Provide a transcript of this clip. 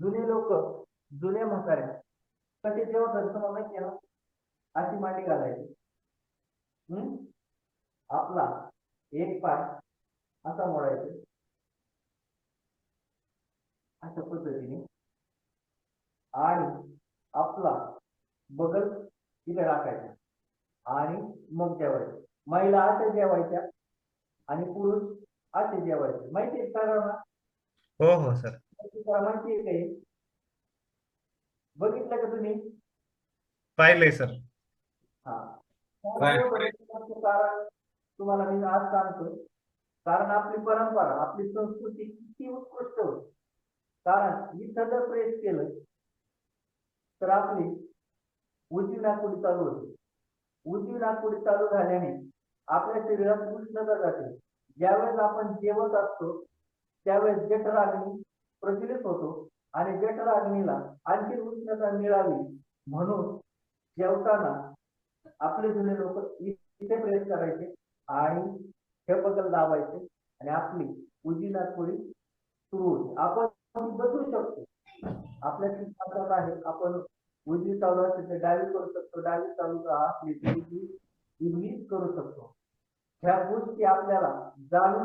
जुने लोक जुने म्हातारे. कसे जेव्हा दर्शन माहिती आहे ना अशी मांडी घालायची. हम्म? आपला एक पाय असा मोडायचा. अशा पद्धतीने. आणि आपला बगल तिथे टाकायचा आणि मग जेवायचं. महिला असे जेवायच्या आणि पुरुष असे जेवायचे. माहिती आहे का हो हो सर. माहिती आहे काही बघितलं का तुम्ही? पाहिलंय सर. हा. काय? कारण तुम्हाला मी आज सांगतो कारण आपली परंपरा आपली संस्कृती किती उत्कृष्ट होती. कारण इथं जर प्रेस केलं तर आपली उजवी नागपुडी चालू होते. उजवी नागपुडी चालू झाल्याने आपल्या शरीरात उष्णता जाते. ज्यावेळेस आपण जेवत असतो त्यावेळेस जठराग्नी प्रज्वलित होतो आणि जठराग्नीला आणखी उष्णता मिळावी म्हणून जेवताना आपले जुने लोक इथे प्रेस करायचे आणि हे दाबायचे आणि आपली उजवी थोडी सुरू होते. आपण बदलू शकतो. आपल्या सिद्धांतात आहे. आपण उजवी चालू असेल तर डावी करू शकतो. डावी चालू असली तर इंग्लिश उजवी करू शकतो. ह्या गोष्टी आपल्याला जाणून